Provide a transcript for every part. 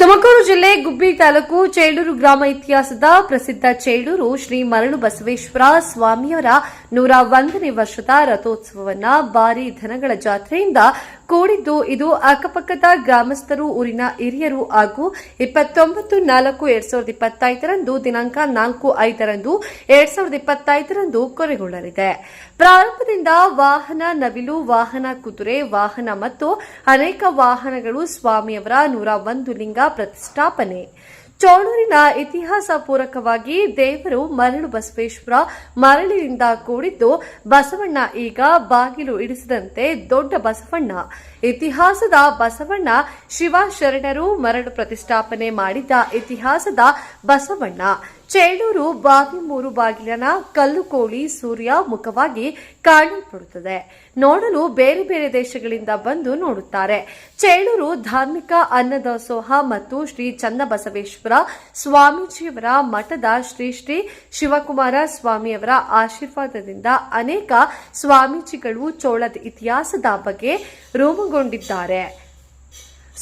ತುಮಕೂರು ಜಿಲ್ಲೆ ಗುಬ್ಬಿ ತಾಲೂಕು ಚೇಳೂರು ಗ್ರಾಮ ಇತಿಹಾಸದ ಪ್ರಸಿದ್ಧ ಚೇಳೂರು ಶ್ರೀ ಮರಳು ಬಸವೇಶ್ವರ ಸ್ವಾಮಿಯವರ ನೂರ ಒಂದನೇ ವರ್ಷದ ರಥೋತ್ಸವವನ್ನು ಭಾರಿ ಧನಗಳ ಜಾತ್ರೆಯಿಂದ ಕೂಡಿದ್ದು ಇದು ಅಕ್ಕಪಕ್ಕದ ಗ್ರಾಮಸ್ಥರು, ಊರಿನ ಹಿರಿಯರು ಹಾಗೂ ಇಪ್ಪತ್ತೊಂಬತ್ತು ನಾಲ್ಕು ಎರಡ್ ಸಾವಿರದ ಇಪ್ಪತ್ತೈದರಂದು ದಿನಾಂಕ ನಾಲ್ಕು ಐದರಂದು ಎರಡ್ ಸಾವಿರದ ಇಪ್ಪತ್ತೈದರಂದು ಕೊನೆಗೊಳ್ಳಲಿದೆ ಪ್ರಾರಂಭದಿಂದ ವಾಹನ ನವಿಲು, ವಾಹನ ಕುದುರೆ, ವಾಹನ ಮತ್ತು ಅನೇಕ ವಾಹನಗಳು ಸ್ವಾಮಿಯವರ ನೂರ ಒಂದು ಲಿಂಗ ಪ್ರತಿಷ್ಠಾಪನೆ. ಚೋಳೂರಿನ ಇತಿಹಾಸ ಪೂರಕವಾಗಿ ದೇವರು ಮರಳು ಬಸವೇಶ್ವರ ಮರಳಿನಿಂದ ಕೂಡಿದ್ದು ಬಸವಣ್ಣ ಈಗ ಬಾಗಿಲು ಇಡಿಸಿದಂತೆ ದೊಡ್ಡ ಬಸವಣ್ಣ. ಇತಿಹಾಸದ ಬಸವಣ್ಣ ಶಿವ ಶರಣರು ಮರಳು ಪ್ರತಿಷ್ಠಾಪನೆ ಮಾಡಿದ ಇತಿಹಾಸದ ಬಸವಣ್ಣ. ಚೇಳೂರು ಬಾಗಿಮೂರು ಬಾಗಿಲನ ಕಲ್ಲು ಕೋಳಿ ಸೂರ್ಯ ಮುಖವಾಗಿ ಕಾಣಲ್ಪಡುತ್ತದೆ. ನೋಡಲು ಬೇರೆ ಬೇರೆ ದೇಶಗಳಿಂದ ಬಂದು ನೋಡುತ್ತಾರೆ. ಚೇಳೂರು ಧಾರ್ಮಿಕ ಅನ್ನದಾಸೋಹ ಮತ್ತು ಶ್ರೀ ಚನ್ನಬಸವೇಶ್ವರ ಸ್ವಾಮೀಜಿಯವರ ಮಠದ ಶ್ರೀ ಶ್ರೀ ಶಿವಕುಮಾರ ಸ್ವಾಮಿಯವರ ಆಶೀರ್ವಾದದಿಂದ ಅನೇಕ ಸ್ವಾಮೀಜಿಗಳು ಚೋಳದ ಇತಿಹಾಸದ ಬಗ್ಗೆ ರೂಪುಗೊಂಡಿದ್ದಾರೆ.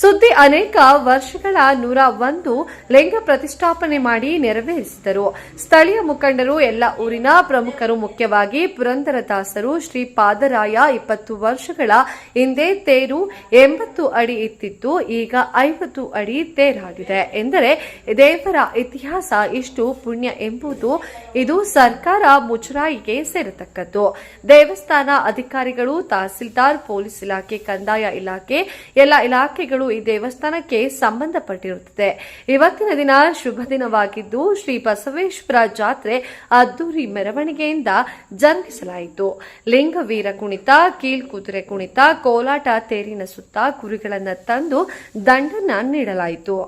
ಸುದ್ದಿ ಅನೇಕ ವರ್ಷಗಳ ನೂರ ಒಂದು ಲಿಂಗ ಪ್ರತಿಷ್ಠಾಪನೆ ಮಾಡಿ ನೆರವೇರಿಸಿದರು. ಸ್ಥಳೀಯ ಮುಖಂಡರು ಎಲ್ಲ ಊರಿನ ಪ್ರಮುಖರು ಮುಖ್ಯವಾಗಿ ಪುರಂದರದಾಸರು ಶ್ರೀ ಪಾದರಾಯ ಇಪ್ಪತ್ತು ವರ್ಷಗಳ ಹಿಂದೆ ತೇರು ಎಂಬತ್ತು ಅಡಿ ಇತ್ತಿತ್ತು. ಈಗ ಐವತ್ತು ಅಡಿ ತೇರಾಗಿದೆ. ಎಂದರೆ ದೇವರ ಇತಿಹಾಸ ಇಷ್ಟು ಪುಣ್ಯ ಎಂಬುದು ಇದು ಸರ್ಕಾರ ಮುಜರಾಯಿಗೆ ಸೇರತಕ್ಕದ್ದು. ದೇವಸ್ಥಾನ ಅಧಿಕಾರಿಗಳು, ತಹಸೀಲ್ದಾರ್, ಪೊಲೀಸ್ ಇಲಾಖೆ, ಕಂದಾಯ ಇಲಾಖೆ, ಎಲ್ಲ ಇಲಾಖೆಗಳು ಈ ದೇವಸ್ಥಾನಕ್ಕೆ ಸಂಬಂಧಪಟ್ಟಿರುತ್ತದೆ. ಇವತ್ತಿನ ದಿನ ಶುಭ ದಿನವಾಗಿದ್ದು ಶ್ರೀ ಬಸವೇಶ್ವರ ಜಾತ್ರೆ ಅದ್ದೂರಿ ಮೆರವಣಿಗೆಯಿಂದ ಜರುಗಿಸಲಾಯಿತು. ಲಿಂಗವೀರ ಕುಣಿತ, ಕೀಳ್ಕುದುರೆ ಕುಣಿತ, ಕೋಲಾಟ, ತೇರಿನ ಸುತ್ತ ಕುರಿಗಳನ್ನು ತಂದು ದಂಡನ ನೀಡಲಾಯಿತು.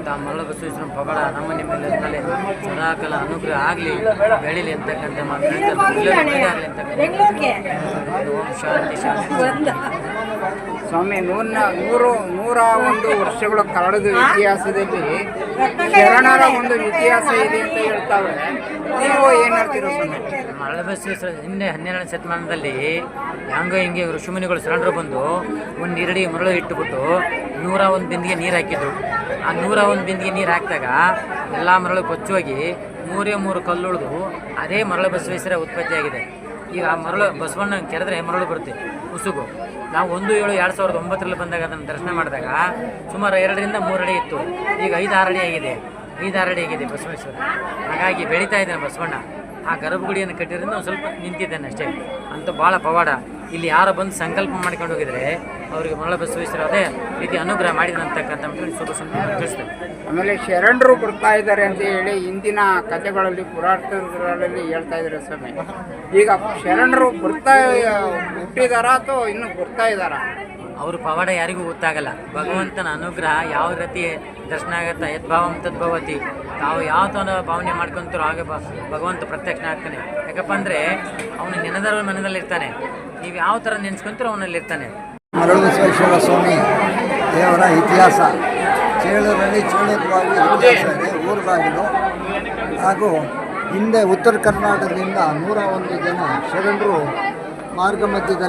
ಅಂತ ಮರಳು ಬಸವೇಶ್ವರ ಪವಾಡ ನಮ್ಮ ನಿಮ್ಮೆಲ್ಲರ ಮೇಲೆ ಸದಾಕಾಲ ಅನುಗ್ರಹ ಆಗಲಿ ಬೆಳಿಲಿ ಅಂತಕ್ಕಂಥ ಅಂತಕ್ಕಂಥ ಶಾಂತಿ ಶಾಂತಿ. ಸ್ವಾಮಿ ನೂರ ನೂರು ನೂರ ಒಂದು ವರ್ಷಗಳ ಕರಡದ ಇತಿಹಾಸದಲ್ಲಿ ಶರಣರ ಒಂದು ಇತಿಹಾಸ ಇದೆ ಅಂತ ಹೇಳ್ತಾವ್ರೆ. ನೀವು ಏನ್ ಹೇಳ್ತೀರೋ ಸ್ವಾಮಿ? ಮರಳು ಬಸವೇಶ್ವರ ಹಿಂದೆ ಹನ್ನೆರಡನೇ ಶತಮಾನದಲ್ಲಿ ಹಂಗೆ ಹಿಂಗೆ ಋಷಿಮುನಿಗಳು ಶರಣರು ಬಂದು ಒಂದು ನೀರಡಿ ಮರಳು ಇಟ್ಟುಬಿಟ್ಟು ನೂರ ಒಂದು ಬಿಂದಿಗೆ ನೀರು ಹಾಕಿದ್ರು. ಆ ನೂರ ಒಂದು ಬಿಂದಿಗೆ ನೀರು ಹಾಕಿದಾಗ ಎಲ್ಲ ಮರಳು ಕೊಚ್ಚೋಗಿ ಮೂರೇ ಮೂರು ಕಲ್ಲುಳಿದು ಅದೇ ಮರಳು ಬಸವೇಶ್ವರ ಉತ್ಪತ್ತಿಯಾಗಿದೆ ಈಗ ಆ ಮರಳು ಬಸವಣ್ಣ ಕೆರೆದ್ರೆ ಮರಳು ಬರುತ್ತೆ, ಉಸುಗು. ನಾವು ಒಂದು ಏಳು ಎರಡು ಸಾವಿರದ ಒಂಬತ್ತರಲ್ಲಿ ಬಂದಾಗ ಅದನ್ನು ದರ್ಶನ ಮಾಡಿದಾಗ ಸುಮಾರು ಎರಡರಿಂದ ಮೂರು ಅಡಿ ಇತ್ತು. ಈಗ ಐದು ಆರು ಅಡಿ ಆಗಿದೆ, ಐದು ಆರು ಆಗಿದೆ ಬಸವೇಶ್ವರ. ಹಾಗಾಗಿ ಬೆಳೀತಾ ಇದ್ದಾನೆ ಬಸವಣ್ಣ. ಆ ಗರ್ಭಗುಡಿಯನ್ನು ಕಟ್ಟಿರೋದ್ರಿಂದ ಸ್ವಲ್ಪ ನಿಂತಿದ್ದಾನೆ ಅಷ್ಟೇ. ಅಂತೂ ಭಾಳ ಪವಾಡ. ಇಲ್ಲಿ ಯಾರೋ ಬಂದು ಸಂಕಲ್ಪ ಮಾಡ್ಕೊಂಡು ಹೋಗಿದ್ರೆ ಅವರಿಗೆ ಮರಳ ಬಸವೇಶ್ವರ ಅದೇ ರೀತಿ ಅನುಗ್ರಹ ತಿಳಿಸ್ತೇವೆ ಆಮೇಲೆ ಶರಣರು ಬರ್ತಾ ಇದ್ದಾರೆ ಅಂತ ಹೇಳಿ ಇಂದಿನ ಕಥೆಗಳಲ್ಲಿ ಪುರಾಣಗಳಲ್ಲಿ ಹೇಳ್ತಾ ಇದ್ದಾರೆ ಸ್ವಾಮಿ. ಈಗ ಶರಣರು ಬರ್ತಾ ಹುಟ್ಟಿದಾರ ಅಥವಾ ಇನ್ನು ಬರ್ತಾ ಇದ್ದಾರ? ಅವ್ರ ಪವಾಡ ಯಾರಿಗೂ ಗೊತ್ತಾಗಲ್ಲ. ಭಗವಂತನ ಅನುಗ್ರಹ ಯಾವ ರೀತಿ ದರ್ಶನ ಆಗತ್ತ ಯದ್ಭಾವಂ ತದ್ಭವತಿ ತಾವು ಯಾವ ಥರ ಭಾವನೆ ಮಾಡ್ಕೊಂತಾರೋ ಹಾಗೆ ಬ- ಭಗವಂತ ಪ್ರತ್ಯಕ್ಷ ಆಗ್ತಾನೆ. ಯಾಕಪ್ಪ ಅಂದರೆ ಅವನು ನೆನೆದರ ಮನದಲ್ಲಿರ್ತಾನೆ. ನೀವು ಯಾವ ಥರ ನೆನೆಸ್ಕೊಂತೀರೋ ಅವನಲ್ಲಿ ಇರ್ತಾನೆ ಮರಳಬಸವೇಶ್ವರ ಸ್ವಾಮಿ, ದೇವರ ಇತಿಹಾಸ. ಚೇಳೂರಲ್ಲಿ ಚೇಳೂರವಾಗಿ ಊರದಾಗಿದ್ದು ಹಾಗೂ ಹಿಂದೆ ಉತ್ತರ ಕರ್ನಾಟಕದಿಂದ ನೂರ ಒಂದು ಜನ ಶರಣರು ಮಾರ್ಗ ಮಧ್ಯದಲ್ಲಿ